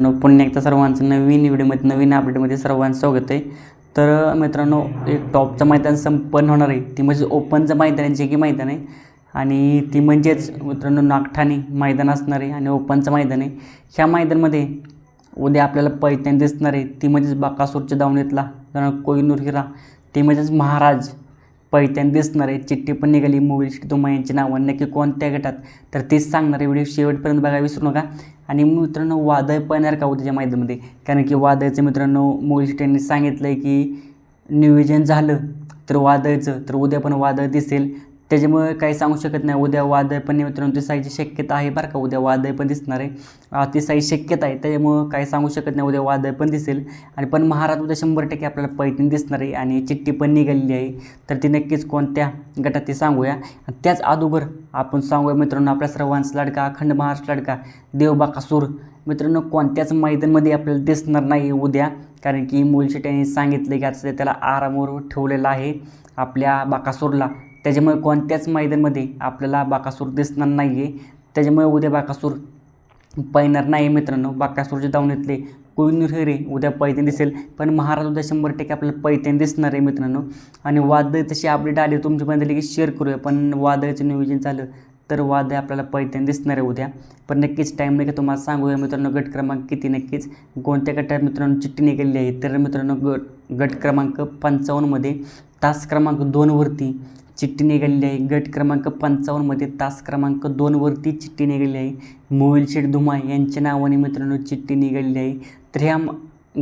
न- पुन्हा एकदा सर्वांचं नवीन व्हिडिओमध्ये नवीन अपडेटमध्ये सर्वांचं स्वागत आहे. तर मित्रांनो एक टॉपचं मैदान संपन्न होणार आहे. ती म्हणजे ओपनचं मैदान आहे जे की मैदान आहे. आणि ती म्हणजेच मित्रांनो नागठाणे मैदान असणार आहे आणि ओपनचं मैदान आहे. ह्या मैदानामध्ये उद्या आपल्याला पैठण दिसणार आहे. ती म्हणजेच बाकासूरच्या दावणीतला मित्रांनो हिरा. ते म्हणजेच महाराज. पैठण दिसणार आहे चिठ्ठी पण निघाली. मोबाईल चिठ्ठी. तुम्हा यांची नावं नक्की कोणत्या गटात? तर तेच सांगणार आहे. व्हिडिओ शेवटपर्यंत बघा विसरू नका. आणि मित्रांनो वादळ पण येणार का हो उद्याच्या मैदानामध्ये? कारण की वादळचं मित्रांनो मोबाईल यांनी सांगितलं आहे की नियोजन झालं तर वादळचं तर उद्या पण वादळ दिसेल. त्याच्यामुळे काही सांगू शकत नाही. उद्या वादळ पण मित्रांनो दिसायची शक्यता आहे बरं का. उद्या वादळ पण दिसणार आहे. अतिसाई शक्यता आहे. त्याच्यामुळं काही सांगू शकत नाही उद्या वादळ पण दिसेल. आणि पण महाराज उद्या शंभर टक्के आपल्याला पैठणी दिसणार आहे आणि चिठ्ठी पण निघालेली आहे. तर ती नक्कीच कोणत्या गटात ते सांगूया. आणि त्याच अगोदर आपण सांगूया मित्रांनो आपल्या सर्वांचा लाडका अखंड महाराष्ट्र लाडका देवबाकासूर मित्रांनो कोणत्याच मैदानमध्ये आपल्याला दिसणार नाही उद्या. कारण की मूलशेट यांनी सांगितलं की आता त्याला आरामावर ठेवलेला आहे आपल्या बाकासूरला. त्याच्यामुळे कोणत्याच मैदानमध्ये आपल्याला बाकासूर दिसणार नाही आहे त्याच्यामुळे उद्या बाकासूर पैणार नाही मित्रांनो. बाकासूरच्या दावणीतले कोहिनूर हिरे. उद्या पैठण दिसेल. पण महाराज उद्या शंभर टक्के आपल्याला पैठण दिसणार आहे मित्रांनो. आणि वादळ तशी अपडेट आली तुमच्यापर्यंत लगेच शेअर करूया. पण वादळचं नियोजन झालं तर वादळ आपल्याला पैठण दिसणार आहे उद्या. पण नक्कीच टाईम नाही का तुम्हाला सांगूया मित्रांनो गट क्रमांक किती नक्कीच. कोणत्या गटात मित्रांनो चिठ्ठी निघालेली आहे? तर मित्रांनो गट गट क्रमांक पंचावन्नमध्ये तास क्रमांक दोनवरती चिठ्ठी निघालेली आहे. गट क्रमांक पंचावन्नमध्ये तास क्रमांक दोनवरती चिठ्ठी निघालेली आहे. मोबाईल शेठ धुमाय यांच्या नावाने मित्रांनो चिठ्ठी निघालेली आहे. तर ह्या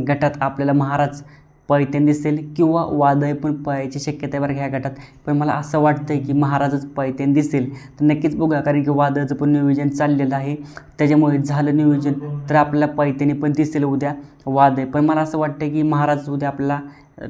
गटात आपल्याला महाराज पैठण दिसेल किंवा वादळ पण पळायची शक्यता आहे बरं ह्या गटात. पण मला असं वाटतं आहे की महाराजच पैठण दिसेल. तर नक्कीच बघूया कारण की वादळचं पण नियोजन चाललेलं आहे. त्याच्यामुळे झालं नियोजन तर आपल्याला पैठणी पण दिसेल उद्या वादळ. पण मला असं वाटतं की महाराज उद्या आपल्याला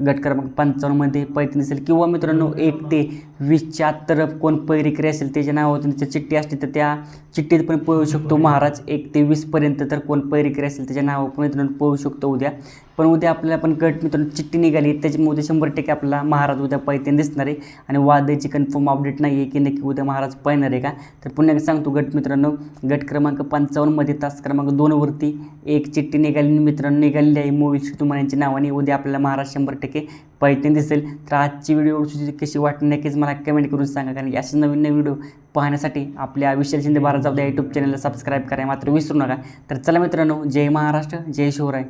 गट क्रमांक पंचावन्नमध्ये पैठणी दिसेल. किंवा मित्रांनो एक ते वीसच्या आत तर कोण पैरिकरी असेल त्याच्या नावातून जर चिठ्ठी असते तर त्या चिठ्ठीत पण पळू शकतो. महाराज एक ते वीसपर्यंत तर कोण पैरिकरी असेल त्याच्या नावावर पण मित्रांनो पळू शकतो उद्या. पण उद्या आपल्याला पण गट मित्रांनो चिठ्ठी निघाली त्याच्यामुळे उद्या शंभर टक्के आपल्याला महाराज उद्या पैठण दिसणार आहे आणि वादळची कन्फर्म अपडेट नाही आहे की नक्की उद्या महाराज पळणार आहे का? तर पुन्हा एकदा सांगतो गट मित्रांनो गट क्रमांक पंचावन्नमध्ये तास क्रमांक दोनवरती एक चिठ्ठी निघाली मित्रांनो निघालेली आहे मोहित तुम्हाला यांच्या नावाने. उद्या आपल्याला महाराज शंभर टक्के पैठण दिसेल तर आजची व्हिडिओ कशी वाटली नक्कीच मला कमेंट करून सांगा. कारण की असे नवीन नवीन व्हिडिओ पाहण्यासाठी आपल्या विशाल शिंदे बारा जाऊ द्या यूट्यूब चॅनलला सबस्क्राईब करा मात्र विसरू नका. तर चला मित्रांनो जय महाराष्ट्र जय शिवराय.